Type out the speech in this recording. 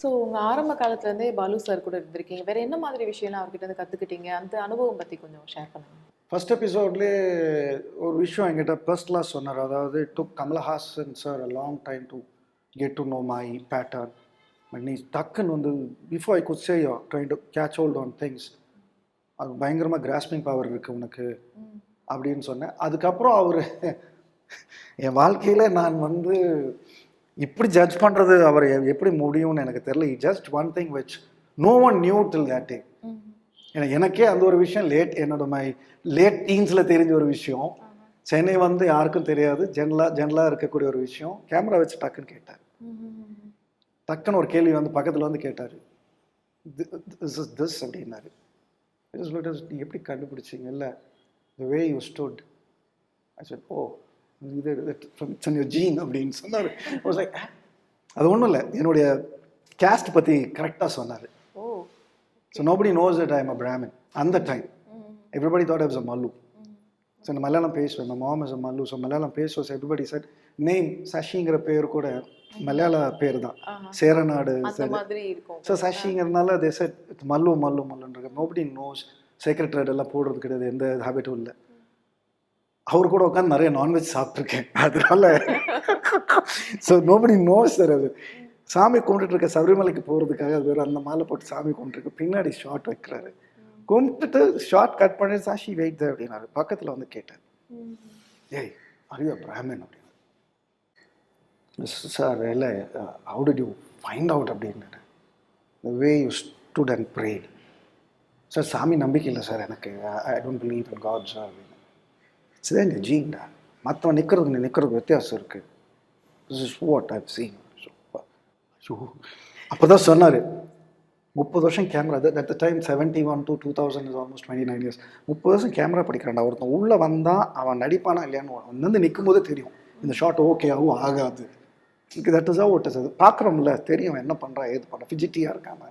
So உங்கள் ஆரம்ப காலத்துலேருந்தே பாலு சார் கூட இருந்திருக்கீங்க. வேற என்ன மாதிரி விஷயம்லாம் அவர்கிட்ட இருந்து கற்றுக்கிட்டீங்க அந்த அனுபவம் பற்றி கொஞ்சம் ஷேர் பண்ணுங்க. ஃபர்ஸ்ட் எபிசோட்லேயே ஒரு விஷயம் என்கிட்ட பர்ஸ்னலாக சொன்னார். அதாவது took Kamalahasan sir a long time to get to know my pattern but நீ டக்குன்னு வந்து before I could say you trying to catch hold on things அது பயங்கரமாக கிராஸ்பிங் பவர் இருக்குது உனக்கு அப்படின்னு சொன்னேன். அதுக்கப்புறம் அவர் என் வாழ்க்கையில் நான் வந்து இப்படி ஜட்ஜ் பண்ணுறது அவர் எப்படி முடியும்னு எனக்கு தெரியல. Just one thing which no one knew till that day. எனக்கு எனக்கே அந்த ஒரு விஷயம் லேட் என்னோட மை லேட் டீன்ஸில் தெரிஞ்ச ஒரு விஷயம். சென்னை வந்து யாருக்கும் தெரியாது. ஜென்ரலாக ஜென்ரலாக இருக்கக்கூடிய ஒரு விஷயம். கேமரா வச்சு டக்குன்னு கேட்டார். டக்குன்னு ஒரு கேள்வி வந்து பக்கத்தில் வந்து கேட்டார். திஸ் இஸ் திஸ் அப்படின்னாரு. எப்படி கண்டுபிடிச்சீங்க இல்லை the way you stood said oh இது இட்ஸ் யோர் ஜீன் அப்படின்னு சொன்னார். அது ஒன்றும் இல்லை. என்னுடைய கேஸ்ட் பற்றி கரெக்டாக சொன்னார். ஓ so nobody knows that I am a Brahmin அந்த time everybody thought was a Mallu so நான் மலையாளம் பேசுவேன். my mom is a Mallu so Malayalam பேசுவோம் எவ்ரிபடி சார் நேம் சஷிங்கிற பேர் கூட மலையாள பேர் தான். சேரநாடு ஸோ சஷிங்கிறதுனால they said Mallu Mallu மல்லுன்ற nobody nose secretary எல்லாம் போடுறது கிடையாது. எந்த ஹேபிட்டும் இல்லை. அவர் கூட உட்காந்து நிறைய நான்வெஜ் சாப்பிட்ருக்கேன் அதனால ஸோ நோபடி நோஸ் சார் அது. சாமி கும்பிட்டுட்டு இருக்க சபரிமலைக்கு போகிறதுக்காக அது வேறு அந்த மாலை போட்டு சாமி கும்பிட்டுருக்கு பின்னாடி ஷார்ட் வைக்கிறாரு. கும்பிட்டுட்டு ஷார்ட் கட் பண்ணி சாஷி வெயிட் தான் அப்படின்னாரு. பக்கத்தில் வந்து கேட்டார். ஏய் அறியா பிராமின் அப்படின்னு சார் இல்லை how did you find out அப்படின்னு the way you stood and prayed sir சாமி நம்பிக்கை இல்லை சார் எனக்கு. I don't believe in God sir அப்படின்னு. சரி இந்த ஜீன்டா மற்றவன் நிற்கிறதுக்கு நீ நிற்கிறதுக்கு வித்தியாசம் இருக்குது this is what I've seen அப்போ தான் சொன்னார். முப்பது வருஷம் camera at the time seventy one two two thousand is almost twenty nine years முப்பது வருஷம் கேமரா படிக்கிறான்டா. ஒருத்தன் உள்ளே வந்தால் அவன் நடிப்பானா இல்லையான்னு அவன் வந்து நிற்கும் போதே தெரியும். இந்த ஷாட் ஓகே ஆகும் ஆகாது. தட் இஸ் ஓட்டஸ் அது பார்க்குறோம்ல தெரியும் என்ன பண்ணுறான் ஏது பண்ணுறான் ஃபிஜிட்டியாக இருக்காங்க